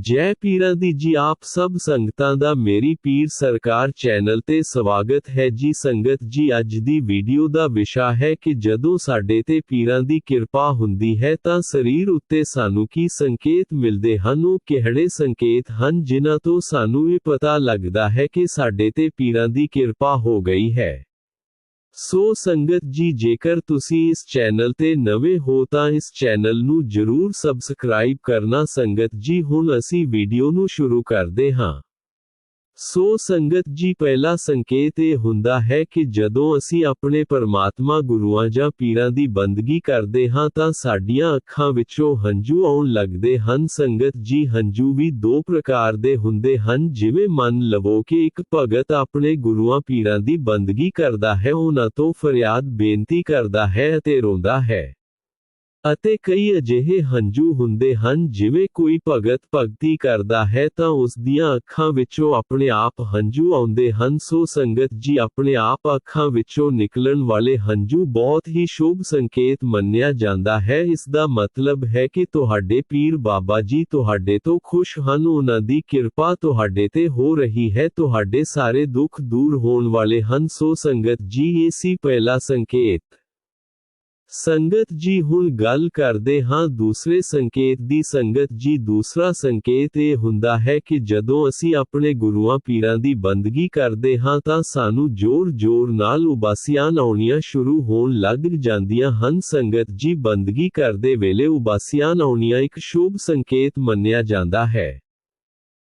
ਜੈ ਪੀਰਾਂ ਦੀ ਜੀ ਆਪ ਸਭ ਸੰਗਤਾਂ ਦਾ ਮੇਰੀ ਪੀਰ ਸਰਕਾਰ ਚੈਨਲ ਤੇ ਸਵਾਗਤ ਹੈ ਜੀ ਸੰਗਤ ਜੀ ਅੱਜ ਦੀ ਵੀਡੀਓ ਦਾ ਵਿਸ਼ਾ ਹੈ ਕਿ ਜਦੋਂ ਸਾਡੇ ਤੇ ਪੀਰਾਂ ਦੀ ਕਿਰਪਾ ਹੁੰਦੀ ਹੈ ਤਾਂ ਸਰੀਰ ਉੱਤੇ ਸਾਨੂੰ ਕੀ ਸੰਕੇਤ ਮਿਲਦੇ ਹਨ ਉਹ ਕਿਹੜੇ ਸੰਕੇਤ ਹਨ ਜਿਨ੍ਹਾਂ ਤੋਂ ਸਾਨੂੰ ਇਹ ਪਤਾ ਲੱਗਦਾ ਹੈ ਕਿ ਸਾਡੇ ਤੇ ਪੀਰਾਂ ਦੀ ਕਿਰਪਾ ਹੋ ਗਈ ਹੈ ਸੋ ਸੰਗਤ ਜੀ ਜੇਕਰ ਤੁਸੀਂ ਇਸ ਚੈਨਲ ਤੇ ਨਵੇਂ ਹੋ ਤਾਂ ਇਸ ਚੈਨਲ ਨੂੰ ਜਰੂਰ ਸਬਸਕ੍ਰਾਈਬ ਕਰਨਾ ਸੰਗਤ ਜੀ ਹੁਣ ਅਸੀਂ ਵੀਡੀਓ ਨੂੰ ਸ਼ੁਰੂ ਕਰਦੇ ਹਾਂ ਸੋ ਸੰਗਤ ਜੀ ਪਹਿਲਾ ਸੰਕੇਤ ਇਹ ਹੁੰਦਾ ਹੈ ਕਿ ਜਦੋਂ ਅਸੀਂ ਆਪਣੇ ਪਰਮਾਤਮਾ ਗੁਰੂਆਂ ਜਾਂ ਪੀਰਾਂ ਦੀ ਬੰਦਗੀ ਕਰਦੇ ਹਾਂ ਤਾਂ ਸਾਡੀਆਂ ਅੱਖਾਂ ਵਿੱਚੋਂ ਹੰਝੂ ਆਉਣ ਲੱਗਦੇ ਹਨ ਸੰਗਤ ਜੀ ਹੰਝੂ ਵੀ ਦੋ ਪ੍ਰਕਾਰ ਦੇ ਹੁੰਦੇ ਹਨ ਜਿਵੇਂ ਮੰਨ ਲਵੋ ਕਿ ਇੱਕ ਭਗਤ ਆਪਣੇ ਗੁਰੂਆਂ ਪੀਰਾਂ ਦੀ ਬੰਦਗੀ ਕਰਦਾ ਹੈ ਉਹਨਾਂ ਤੋਂ ਫਰਿਆਦ ਬੇਨਤੀ ਕਰਦਾ ਹੈ ਅਤੇ ਰੋਂਦਾ ਹੈ ਅਤੇ ਕਈ ਅਜਿਹੇ ਹੰਝੂ ਹੁੰਦੇ ਹਨ ਜਿਵੇਂ ਕੋਈ ਭਗਤ ਭਗਤੀ ਕਰਦਾ ਹੈ ਤਾਂ ਉਸ ਦੀਆਂ ਅੱਖਾਂ ਵਿੱਚੋਂ ਆਪਣੇ ਆਪ ਹੰਝੂ ਆਉਂਦੇ ਹਨ ਸੋ ਸੰਗਤ ਜੀ ਆਪਣੇ ਆਪ ਅੱਖਾਂ ਵਿੱਚੋਂ ਨਿਕਲਣ ਵਾਲੇ ਹੰਝੂ ਬਹੁਤ ਹੀ ਸ਼ੁਭ ਸੰਕੇਤ ਮੰਨਿਆ ਜਾਂਦਾ ਹੈ ਇਸ ਦਾ ਮਤਲਬ ਹੈ ਕਿ ਤੁਹਾਡੇ ਪੀਰ ਬਾਬਾ ਜੀ ਤੁਹਾਡੇ ਤੋਂ ਖੁਸ਼ ਹਨ ਉਹਨਾਂ ਦੀ ਕਿਰਪਾ ਤੁਹਾਡੇ ਤੇ ਹੋ ਰਹੀ ਹੈ ਤੁਹਾਡੇ ਸਾਰੇ ਦੁੱਖ ਦੂਰ ਹੋਣ ਵਾਲੇ ਹਨ ਸੋ ਸੰਗਤ ਜੀ ਇਹ ਸੀ ਪਹਿਲਾ ਸੰਕੇਤ ਸੰਗਤ ਜੀ ਹੁਣ ਗੱਲ ਕਰਦੇ ਹਾਂ ਦੂਸਰੇ ਸੰਕੇਤ ਦੀ ਸੰਗਤ ਜੀ ਦੂਸਰਾ ਸੰਕੇਤ ਇਹ ਹੁੰਦਾ ਹੈ ਕਿ ਜਦੋਂ ਅਸੀਂ ਆਪਣੇ ਗੁਰੂਆਂ ਪੀਰਾਂ ਦੀ ਬੰਦਗੀ ਕਰਦੇ ਹਾਂ ਤਾਂ ਸਾਨੂੰ ਜ਼ੋਰ-ਜ਼ੋਰ ਨਾਲ ਉਬਾਸੀਆਂ ਆਉਣੀਆਂ ਸ਼ੁਰੂ ਹੋਣ ਲੱਗ ਜਾਂਦੀਆਂ ਹਨ ਸੰਗਤ ਜੀ ਬੰਦਗੀ ਕਰਦੇ ਵੇਲੇ ਉਬਾਸੀਆਂ ਆਉਣੀਆਂ ਇੱਕ ਸ਼ੁਭ ਸੰਕੇਤ ਮੰਨਿਆ ਜਾਂਦਾ ਹੈ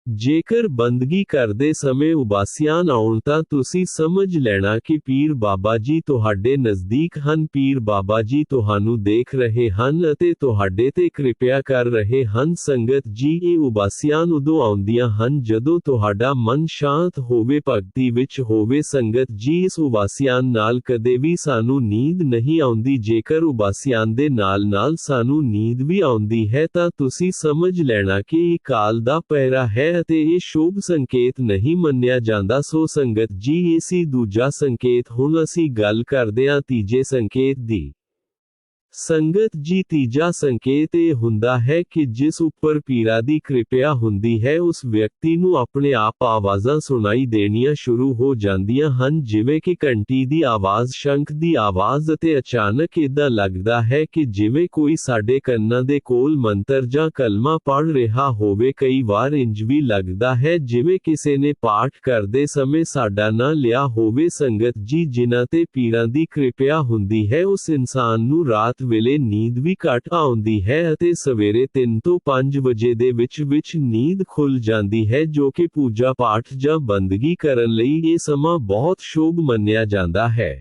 ਜੇਕਰ ਬੰਦਗੀ ਕਰਦੇ ਸਮੇਂ ਉਬਾਸੀਆਂ ਆਉਣ ਤਾਂ ਤੁਸੀਂ ਸਮਝ ਲੈਣਾ ਕਿ ਪੀਰ ਬਾਬਾ ਜੀ ਤੁਹਾਡੇ ਨਜ਼ਦੀਕ ਹਨ ਪੀਰ ਬਾਬਾ ਜੀ ਤੁਹਾਨੂੰ ਦੇਖ ਰਹੇ ਹਨ ਅਤੇ ਤੁਹਾਡੇ ਤੇ ਕਿਰਪਾ ਕਰ ਰਹੇ ਹਨ ਸੰਗਤ ਜੀ ਇਹ ਉਬਾਸੀਆਂ ਉਦੋਂ ਆਉਂਦੀਆਂ ਹਨ ਜਦੋਂ ਤੁਹਾਡਾ ਮਨ ਸ਼ਾਂਤ ਹੋਵੇ ਭਗਤੀ ਵਿੱਚ ਹੋਵੇ ਸੰਗਤ ਜੀ ਇਸ ਉਬਾਸੀਆਂ ਨਾਲ ਕਦੇ ਵੀ ਸਾਨੂੰ ਨੀਂਦ ਨਹੀਂ ਆਉਂਦੀ ਜੇਕਰ ਉਬਾਸੀਆਂ ਦੇ ਨਾਲ-ਨਾਲ ਸਾਨੂੰ ਨੀਂਦ ਵੀ ਆਉਂਦੀ ਹੈ ਤਾਂ ਤੁਸੀਂ ਸਮਝ ਲੈਣਾ ਕਿ ਇਹ ਕਾਲ ਦਾ ਪਹਿਰਾ ਹੈ ਅਤੇ ਇਹ ਸ਼ੁਭ ਸੰਕੇਤ ਨਹੀਂ ਮੰਨਿਆ ਜਾਂਦਾ ਸੋ ਸੰਗਤ ਜੀ ਇਹ ਸੀ ਦੂਜਾ ਸੰਕੇਤ ਹੁਣ ਅਸੀਂ ਗੱਲ ਕਰਦੇ ਹਾਂ ਤੀਜੇ ਸੰਕੇਤ ਦੀ ਸੰਗਤ ਜੀ ਤੀਜਾ ਸੰਕੇਤ ਇਹ ਹੁੰਦਾ ਹੈ ਕਿ ਜਿਸ ਉੱਪਰ ਪੀਰਾ ਦੀ ਕਿਰਪਾ ਹੁੰਦੀ ਹੈ ਉਸ ਵਿਅਕਤੀ ਨੂੰ ਆਪਣੇ ਆਪ ਆਵਾਜ਼ਾਂ ਸੁਣਾਈ ਦੇਣੀਆਂ ਸ਼ੁਰੂ ਹੋ ਜਾਂਦੀਆਂ ਹਨ ਜਿਵੇਂ ਕਿ ਘੰਟੀ ਦੀ ਆਵਾਜ਼ ਸ਼ੰਖ ਦੀ ਆਵਾਜ਼ ਅਤੇ ਅਚਾਨਕ ਇਦਾਂ ਲੱਗਦਾ ਹੈ ਕਿ ਜਿਵੇਂ ਕੋਈ ਸਾਡੇ ਕੰਨਾਂ ਦੇ ਕੋਲ ਮੰਤਰ ਜਾਂ ਕਲਮਾ ਪੜ ਰਿਹਾ ਹੋਵੇ ਕਈ ਵਾਰ ਇੰਜ ਵੀ ਲੱਗਦਾ ਹੈ ਜਿਵੇਂ ਕਿਸੇ ਨੇ ਪਾਠ ਕਰਦੇ ਸਮੇਂ ਸਾਡਾ ਨਾਂ ਲਿਆ ਹੋਵੇ ਸੰਗਤ ਜੀ ਜਿਨ੍ਹਾਂ ਤੇ ਪੀਰਾਂ ਦੀ ਕਿਰਪਾ ਹੁੰਦੀ ਹੈ ਉਸ ਇਨਸਾਨ ਨੂੰ ਰਾਤ ਵੇਲੇ ਨੀਂਦ ਵੀ ਘੱਟ ਆਉਂਦੀ ਹੈ ਅਤੇ ਸਵੇਰੇ 3 ਤੋਂ 5 ਵਜੇ ਦੇ ਵਿੱਚ ਵਿੱਚ ਨੀਂਦ ਖੁੱਲ ਜਾਂਦੀ ਹੈ ਜੋ ਕਿ ਪੂਜਾ ਪਾਠ ਜਾਂ ਬੰਦਗੀ ਕਰਨ ਲਈ ਇਹ ਸਮਾਂ ਬਹੁਤ ਸ਼ੁਭ ਮੰਨਿਆ ਜਾਂਦਾ ਹੈ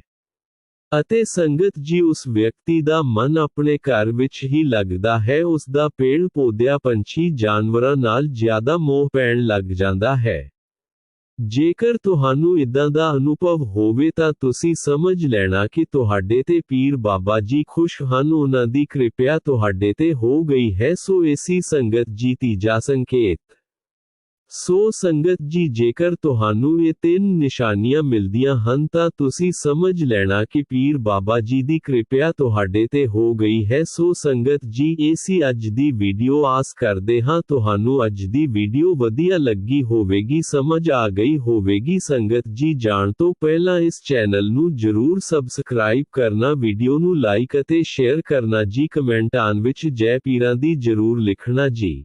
ਅਤੇ ਸੰਗਤ ਜੀ ਉਸ ਵਿਅਕਤੀ ਦਾ ਮਨ ਆਪਣੇ ਘਰ ਵਿੱਚ ਹੀ ਲੱਗਦਾ ਹੈ ਉਸ ਦਾ ਪੇੜ ਪੌਦਿਆਂ ਪੰਛੀ ਜਾਨਵਰਾਂ ਨਾਲ ਜ਼ਿਆਦਾ ਮੋਹ ਪੈਣ ਲੱਗ ਜਾਂਦਾ ਹੈ ਜੇਕਰ ਤੁਹਾਨੂੰ ਇਦਾਂ ਦਾ ਅਨੁਭਵ ਹੋਵੇ ਤਾਂ ਤੁਸੀਂ ਸਮਝ ਲੈਣਾ ਕਿ ਤੁਹਾਡੇ ਤੇ ਪੀਰ ਬਾਬਾ ਜੀ ਖੁਸ਼ ਹਨ ਉਹਨਾਂ ਦੀ ਕਿਰਪਾ ਤੁਹਾਡੇ ਤੇ ਹੋ ਗਈ ਹੈ ਸੋ ਏਸੀ ਸੰਗਤ ਜੀ ਤੀਜਾ ਸੰਕੇਤ ਸੋ ਸੰਗਤ ਜੀ ਜੇਕਰ ਤੁਹਾਨੂੰ ਇਹ ਤਿੰਨ ਨਿਸ਼ਾਨੀਆਂ ਮਿਲਦੀਆਂ ਹਨ ਤਾਂ ਤੁਸੀਂ ਸਮਝ ਲੈਣਾ ਕਿ ਪੀਰ ਬਾਬਾ ਜੀ ਦੀ ਕਿਰਪਾ ਤੁਹਾਡੇ ਤੇ ਹੋ ਗਈ ਹੈ ਸੋ ਸੰਗਤ ਜੀ ਇਹ ਸੀ ਅੱਜ ਦੀ ਵੀਡੀਓ ਆਸ ਕਰਦੇ ਹਾਂ ਤੁਹਾਨੂੰ ਅੱਜ ਦੀ ਵੀਡੀਓ ਵਧੀਆ ਲੱਗੀ ਹੋਵੇਗੀ ਸਮਝ ਆ ਗਈ ਹੋਵੇਗੀ ਸੰਗਤ ਜੀ ਜਾਣ ਤੋਂ ਪਹਿਲਾਂ ਇਸ ਚੈਨਲ ਨੂੰ ਜਰੂਰ ਸਬਸਕ੍ਰਾਈਬ ਕਰਨਾ ਵੀਡੀਓ ਨੂੰ ਲਾਈਕ ਅਤੇ ਸ਼ੇਅਰ ਕਰਨਾ ਜੀ ਕਮੈਂਟਾਂ ਵਿੱਚ ਜੈ ਪੀਰਾਂ ਦੀ ਜਰੂਰ ਲਿਖਣਾ ਜੀ